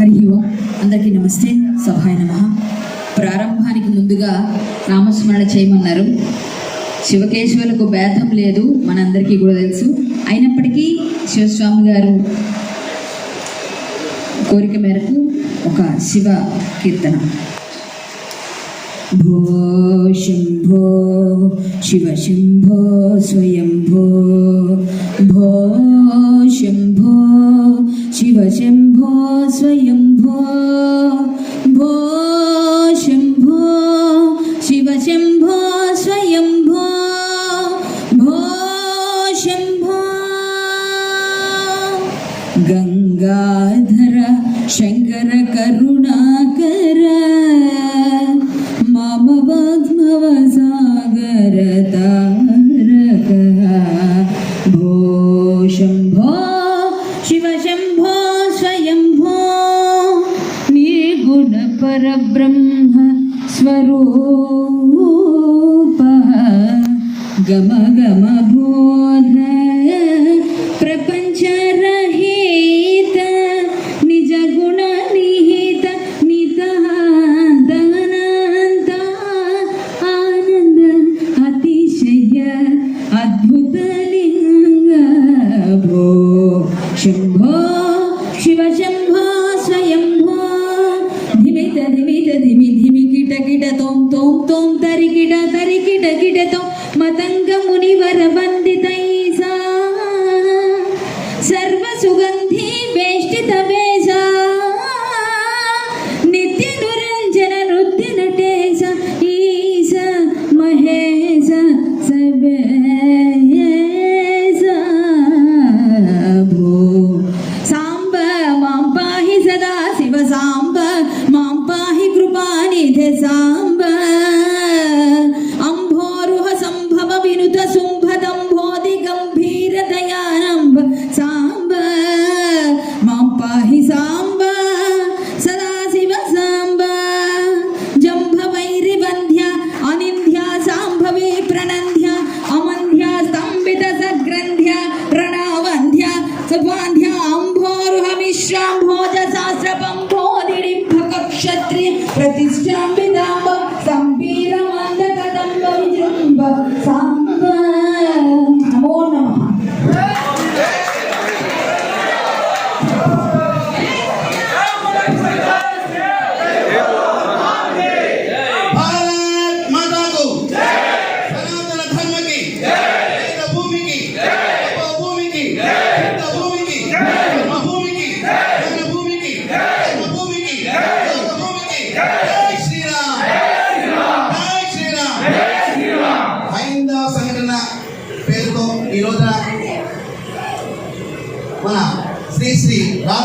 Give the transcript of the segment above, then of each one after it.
హరి ఓం అందరికీ నమస్తే. సభాయ నమ. ప్రారంభానికి ముందుగా నామస్మరణ చేయమన్నారు. శివకేశవులకు భేదం లేదు మనందరికీ కూడా తెలుసు. అయినప్పటికీ శివస్వామి గారు కోరిక మేరకు ఒక శివ కీర్తన. భో శంభో శివ శంభో స్వయంభో భో परब्रह्म स्वरूप। गम गम भोध నగిడతో మతంగముని వరవన్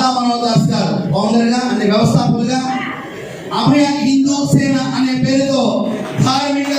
బాలా మనోదాస్ గారు. ఫౌండర్గా అనే వ్యవస్థాపకులుగా? అభయ హిందూ సేన అనే పేరుతో ధార్మిక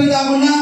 salita ko na,